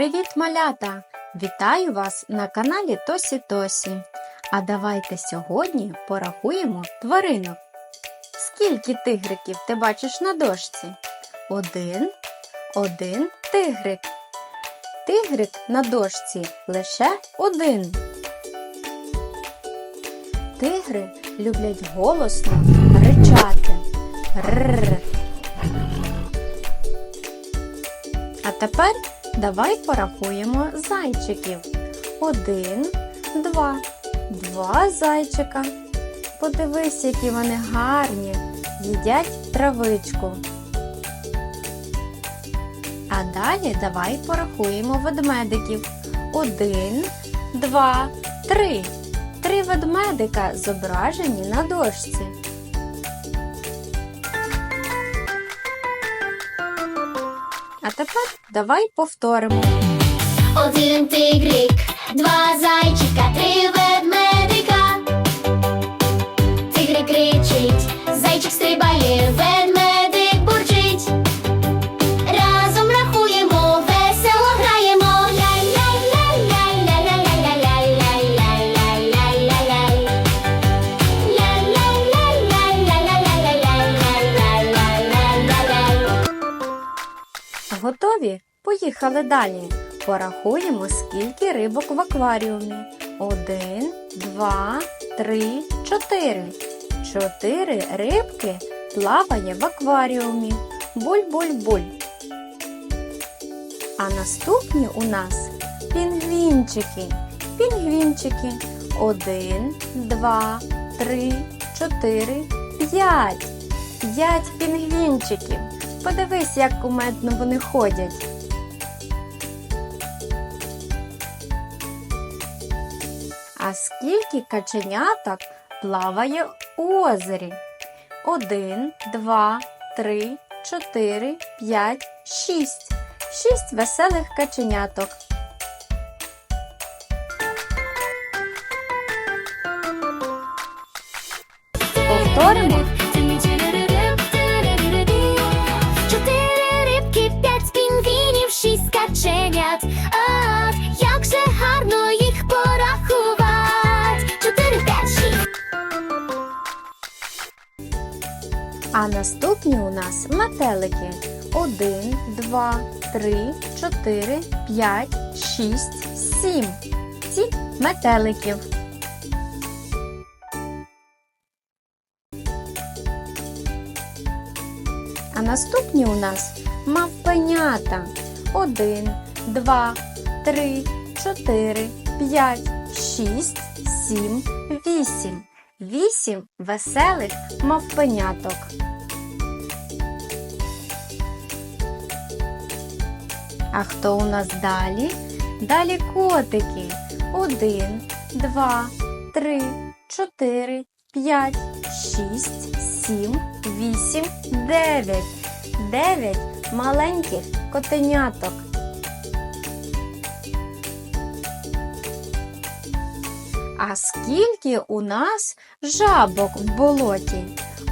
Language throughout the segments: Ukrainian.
Привіт, малята! Вітаю вас на каналі Тосі Тосі. А давайте сьогодні порахуємо тваринок. Скільки тигриків ти бачиш на дошці? Один, один тигрик. Тигрик на дошці лише один. Тигри люблять голосно ричати. Рррр. А тепер давай порахуємо зайчиків. Один, два, два зайчика. Подивись, які вони гарні, їдять травичку. А далі давай порахуємо ведмедиків. Один, два, три. Три ведмедика зображені на дошці. А тепер давай повторимо. Один тигрик, два зайчика, три Поїхали далі. Порахуємо, скільки рибок в акваріумі. Один, два, три, чотири. Чотири рибки плаває в акваріумі. Буль-буль-буль. А наступні у нас пінгвінчики. Пінгвінчики. Один, два, три, чотири, п'ять. П'ять пінгвінчиків. Подивись, як кумедно вони ходять. А скільки каченяток плаває у озері? Один, два, три, чотири, п'ять, шість. Шість веселих каченяток. А наступні у нас метелики 1, 2, 3, 4, 5, 6, 7. Ці метеликів. А наступні у нас мавпенята 1, 2, 3, 4, 5, 6, 7, 8. Вісім веселих мавпеняток. А хто у нас далі? Далі котики. Один, два, три, чотири, п'ять, шість, сім, вісім, дев'ять. Дев'ять маленьких котеняток. А скільки у нас жабок в болоті?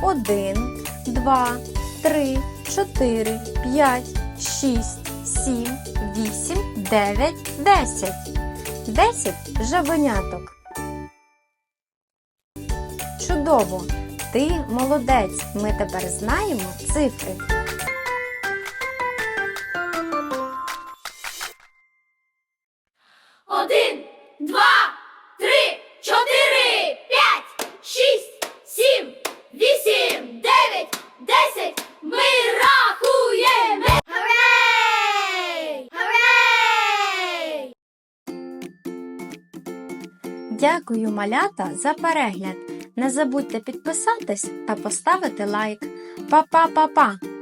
Один, два, три, чотири, п'ять, шість, сім, вісім, дев'ять, десять. Десять жабеняток. Чудово! Ти молодець. Ми тепер знаємо цифри. Один, Дякую, малята, за перегляд. Не забудьте підписатись та поставити лайк. Па-па-па-па!